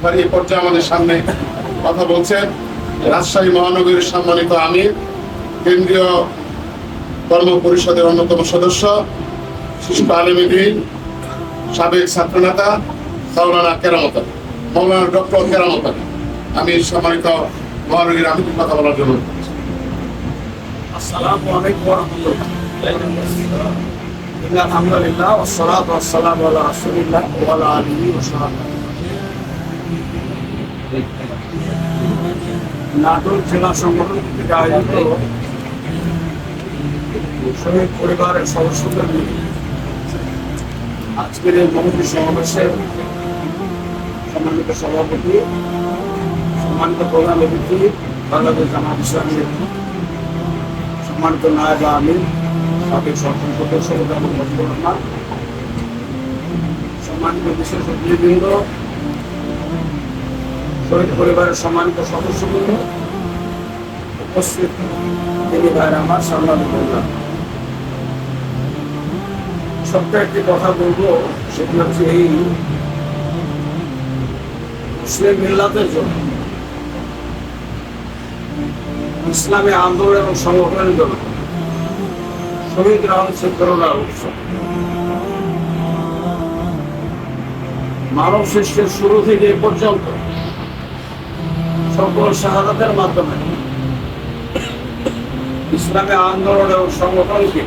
এই পর্যায়ে আমাদের সামনে কথা বলছেন রাজশাহী মহানগরীর সম্মানিত আমির কেন্দ্রীয় কর্ম পরিষদের অন্যতম সদস্য শিশু আলমীদিন সাবেক ছাত্রনেতা মাওলানা কেরামত আলী, মাওলানা ডক্টর কেরামত আমি সম্মানিত মহানগরীর আমির কথা বলার জন্য। আসসালামু আলাইকুম ওয়া রাহমাতুল্লাহ। ইন্না আলহামদুলিল্লাহ ওয়াস সালাতু ওয়াস সালামু আলা রাসূলিল্লাহ ওয়া আলা আলিহি ওয়া সাহবিহি নাটোর জেলা সংগঠন থেকে আয়োজিত শহীদ পরিবারের সদস্যদের নিয়ে আজকের এই মন্ত্রী সমাবেশে সম্মানিত সভাপতি, সম্মানিত প্রধান অতিথি, বাংলাদেশ জামাত ইসলামের সম্মানিত নায়ব আমির, সাবেক সরকার সদস্য এবং সম্মানিত বিশেষ অতিথিবৃন্দ শহীদ পরিবারের সম্মানিত সদস্যবৃন্দ, উপস্থিত তিনি ভাইয়ের আমার সাংবাদিক ছোট্ট একটি কথা বলব, সেটি হচ্ছে এই মুসলিম মিল্লাতের জন্য। ইসলামী আন্দোলন এবং সংগঠনের জন্য। শহীদরা হচ্ছে করোনার উৎস মানব সৃষ্টির শুরু থেকে এ পর্যন্ত সকল শাহাদাতের মাধ্যমে ইসলামী আন্দোলন এবং সংগঠনকে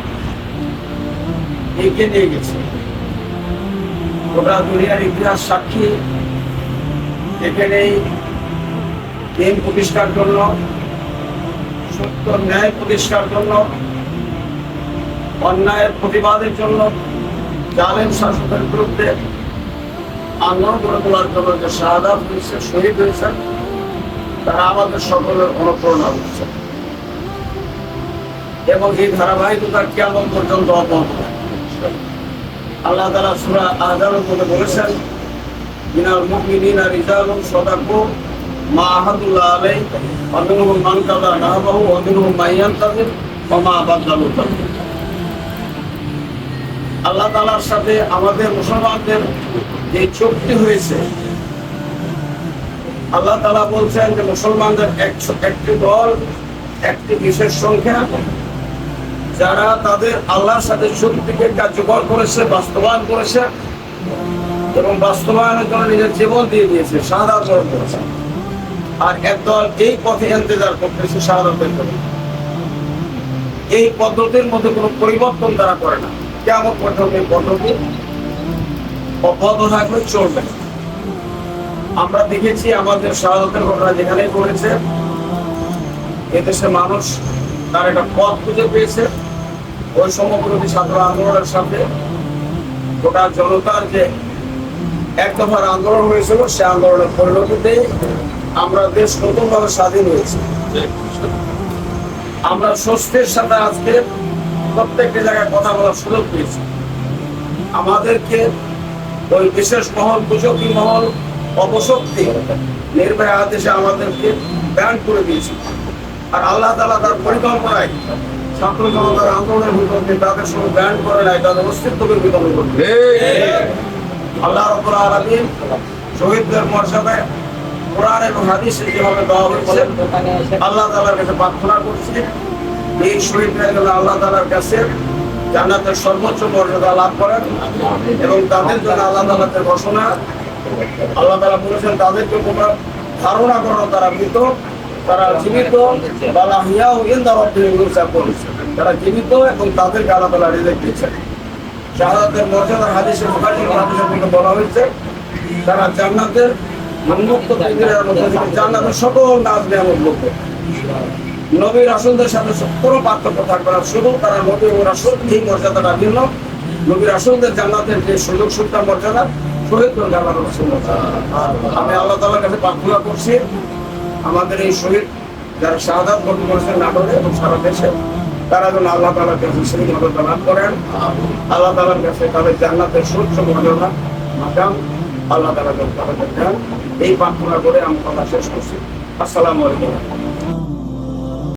এগিয়ে নিয়ে গেছে। গোটা দুনিয়ার ইতিহাস সাক্ষী এখানেই দিন প্রতিষ্ঠার জন্য, সত্য ন্যায় প্রতিষ্ঠার জন্য, অন্যায়ের প্রতিবাদের জন্য জালেম শাসকের বিরুদ্ধে আন্দোলন করে তোলার জন্য যে শাহাদাত হয়েছে, শহীদ হয়েছে তারা আমাদের সকলের অনুপ্রেরণা হচ্ছে এবং এই ধারাবাহিকতা কেমন পর্যন্ত অব্যাহত আল্লাহ তালা সুরা মধ্যে বলেছেন মা আহাদুল্লাহ আলাই নাহবাহু অমিনহুম মাইয়ান্তাজির ওয়া মা বাদদালু তাবদীলা। আল্লাহ তালার সাথে আমাদের মুসলমানদের যে চুক্তি হয়েছে আল্লাহ তালা বলছেন যে মুসলমানদের একশো একটি দল, একটি বিশেষ সংখ্যা। যারা তাদের আল্লাহর সাথে চুক্তিকে কার্যকর করেছে, বাস্তবায়ন করেছে এবং বাস্তবায়নের জন্য নিজের জীবন দিয়ে দিয়েছে বরণ করেছে। আর একদল এই পথে ইন্তজার করতেছে জন্য এই পদ্ধতির মধ্যে কোনো পরিবর্তন তারা করে না। কেমন পদ্ধতি পদ্ধতি অব্যাহত থাকলে চলবে না। আমরা দেখেছি আমাদের শাহাদাতের ঘটনা যেখানে করেছে এদেশের মানুষ তার একটা পথ খুঁজে পেয়েছে। ওই সমগ্রী ছাত্র আন্দোলনের সাথে গোটা জনতার যে এক দফার আন্দোলন হয়েছিল, সে আন্দোলনের পরিণতিতে আমরা দেশ নতুনভাবে স্বাধীন হয়েছে। আমরা স্বস্তির সাথে আজকে প্রত্যেকটি জায়গায় কথা বলার সুযোগ পেয়েছি। আমাদেরকে ওই বিশেষ মহল দুচকি মহল অপশক্তি নির্ভয় আদেশে আমাদেরকে ব্যান করে দিয়েছে। আর আল্লাহ তালা তার পরিকল্পনায় ছাত্র জনতার আন্দোলনের তাদের সঙ্গে ব্যান করে নাই তাদের অস্তিত্বকে করবে আল্লাহ রব্বুল আলামিন শহীদদের মর্যাদায় কোরআন এবং হাদিসে যেভাবে দেওয়া হয়েছে আল্লাহ তাআলার কাছে প্রার্থনা করছি এই শহীদরা যেন আল্লাহ তাআলার কাছে জান্নাতের সর্বোচ্চ মর্যাদা লাভ করেন এবং তাদের জন্য আল্লাহ তাআলার ঘোষণা আল্লাহ তাআলা বলেছেন তাদেরকে তোমরা ধারণা করো তারা মৃত, তারা জীবিত রব্বিহিম ইউরজাকুন তারা জীবিত এবং তাদেরকে আল্লাহ তাআলা রিজিক দিচ্ছেন শাহাদাতের মর্যাদা হাদিসে বুখারী এবং হাদিসের মধ্যে বলা হয়েছে, তারা জান্নাতের উন্মুক্ত জান্নাতের সকল রাসূলদের সাথে কোনো পার্থক্য থাকবে না, শুধু তারা নবী ও রাসূল এই মর্যাদাটা ভিন্ন। নবী রাসূলদের জান্নাতের যে সুযোগ সুবিধা মর্যাদা শহীদ রাসূল আমি আল্লাহ তাআলার কাছে প্রার্থনা করছি, আমাদের এই শহীদ যারা শাহাদাত বরণ করেছেন নাটোরে এবং সারা দেশে, তারা যেন আল্লাহ তাআলার কাছে সেই মদত লাভ করেন। আল্লাহ তাআলার কাছে তাদের জান্নাতের সুচ্ছ মর্যাদা মাকাম আল্লাহ তাআলা যেন তাদের দেন। এই প্রার্থনা করে আমি কথা শেষ করছি। আসসালামু আলাইকুম।